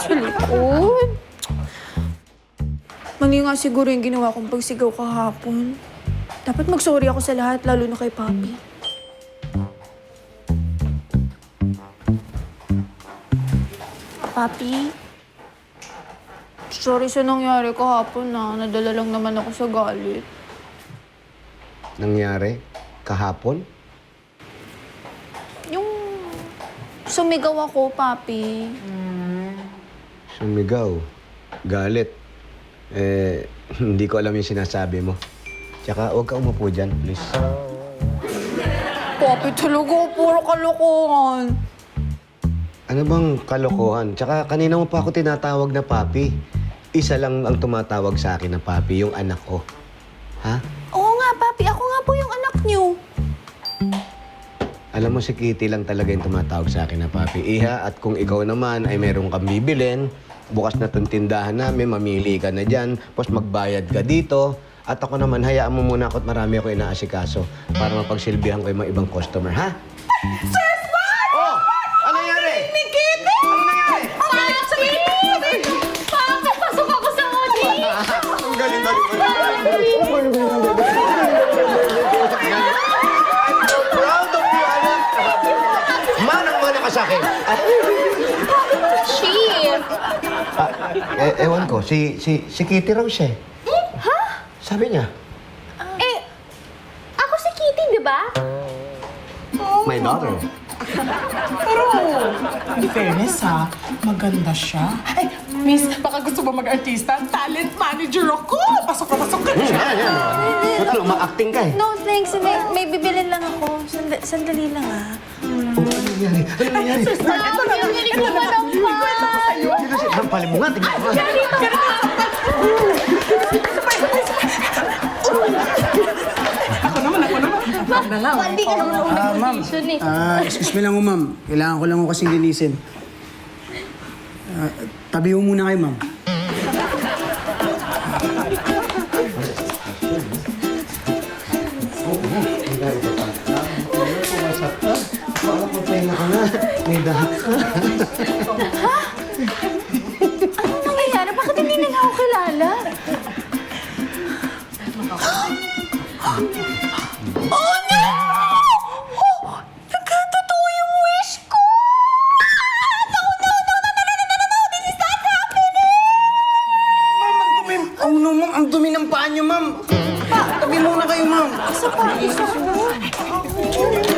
sa likod. Mali nga siguro yung ginawa kong pagsigaw kahapon. Dapat mag-sorry ako sa lahat, lalo na kay Papi. Papi, sorry sa nangyari kahapon na. Nadala lang naman ako sa galit. Nangyari? Kahapon? Yung sumigaw ako, Papi. Sumigaw. Galit. Eh, hindi ko alam yung sinasabi mo. Tsaka, huwag ka umupo dyan, please. Papi talaga, puro kalokohan. Ano bang kalokohan? Tsaka, kanina mo pa ako tinatawag na papi. Isa lang ang tumatawag sa akin na papi, yung anak ko. Ha? Oo Alam mo, si Kitty lang talaga yung tumatawag sa akin na papi. Iha, at kung ikaw naman ay meron kang bibilin, bukas na itong tindahan namin, mamili ka na dyan, tapos magbayad ka dito. At ako naman, hayaan mo muna ako at marami ako inaasikaso para mapagsilbihan ko yung mga ibang customer, ha? Sir sa akin. Chief! ah, eh, ewan ko, si, si, si Kitty raw siya eh. Ha? Sabi niya, Eh, ako si Kitty, di ba? my daughter. Pero, in fairness ha, maganda siya. Ay, miss, baka gusto mo mag-artista? Talent manager ako! Pasok ka, pasok ka Hmm, dyan! yan, yan. Ano, ma-acting ka eh. No, thanks. May, may bibilin lang ako. Sand- sandali lang, ah. Oh, ano nangyari? Ano nangyari? Ang galing mo naman Dito si Sampalin mo nga, tingnan mo nga. Ako naman, ako naman. Ako na lang. Hindi Ah, eh. Ah, excuse me lang ma'am. Kailangan ko lang ho kasing linisin. Ah, tabi ho muna kayo, ma'am. Dahak ka. Anong nangyayari? Bakit hindi nila ako kilala? oh, no! Oh, nagkatotoo yung wish ko! No, no, no, no, no, no, no, no, no, this is not happening! Ma'am, ang dumi. Oh no, ma'am. Ang dumi ng paa niyo, ma'am. Tabi muna kayo, ma'am. Isa pa, isa pa.